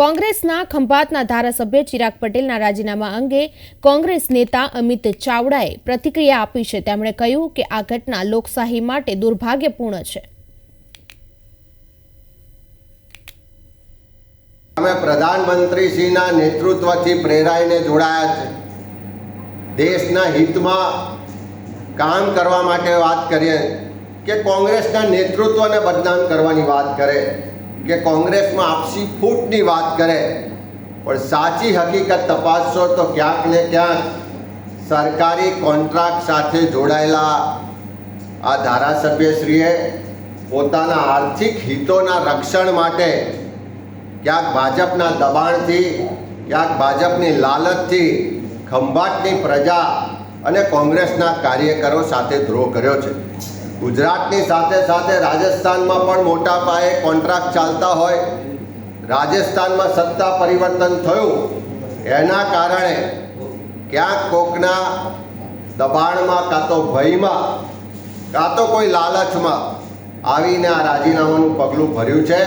કોંગ્રેસના ખંભાતના ધારાસભ્ય ચિરાગ પટેલના રાજીનામા અંગે કોંગ્રેસ નેતા અમિત ચાવડાએ પ્રતિક્રિયા આપી છે. તેમણે કહ્યું કે આ ઘટના લોકશાહી માટે દુર્ભાગ્યપૂર્ણ છે. અમે પ્રધાનમંત્રીશ્રીના નેતૃત્વથી પ્રેરાઈને જોડાયા છે. દેશના હિતમાં કામ કરવા માટે વાત કરીએ કે કોંગ્રેસના નેતૃત્વને બદનામ કરવાની વાત કરે. કે કોંગ્રેસમાં આપસી ફૂટની વાત કરે, પણ સાચી હકીકત તપાસશો તો ક્યાંક ને ક્યાંક સરકારી કોન્ટ્રાક્ટ સાથે જોડાયેલા આ ધારાસભ્યશ્રીએ પોતાના આર્થિક હિતોના રક્ષણ માટે ક્યાંક ભાજપના દબાણથી, ક્યાંક ભાજપની લાલચથી ખંભાટની પ્રજા અને કોંગ્રેસના કાર્યકરો સાથે દ્રોહ કર્યો છે. ગુજરાતની સાથે સાથે રાજસ્થાનમાં પણ મોટા પાયે કોન્ટ્રાક્ટ ચાલતા હોય. રાજસ્થાનમાં સત્તા પરિવર્તન થયું. એના કારણે ક્યાંક કોકના દબાણમાં કાં તો ભયમાં, કાં તો કોઈ લાલચમાં આવીને આ રાજીનામાનું પગલું ભર્યું છે.